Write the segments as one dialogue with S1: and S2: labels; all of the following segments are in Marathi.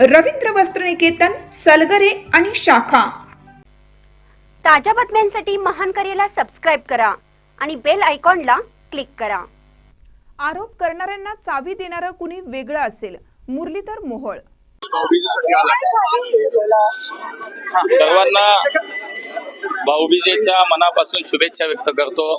S1: रवींद्र वस्त्रनिकेतन सलगरे आणि शाखा.
S2: ताज्या बातम्यांसाठी महान करेला सबस्क्राईब करा आणि बेल आयकॉनला क्लिक करा.
S1: आरोप करणाऱ्यांना चावी देणारं कुणी वेगळं असेल मुरलीधर मोहोळ.
S3: सर्वांना भाऊबीजेच्या मनापासून शुभेच्छा व्यक्त करतो.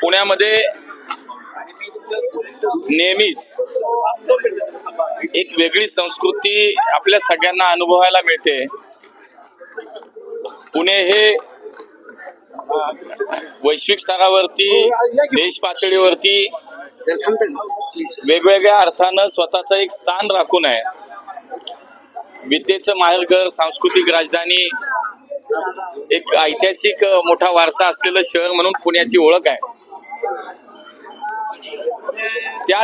S3: पुण्यामध्ये नेहमीच. एक वेगळी संस्कृती आपल्या सगळ्यांना अनुभवायला मिळते. पुणे हे वैश्विक स्तरावरती देश पातळीवरती वेगवेगळ्या अर्थानं स्वतःचं एक स्थान राखून आहे. विद्येचं माहेरघर सांस्कृतिक राजधानी एक ऐतिहासिक मोठा वारसा असलेलं शहर म्हणून पुण्याची ओळख आहे. त्या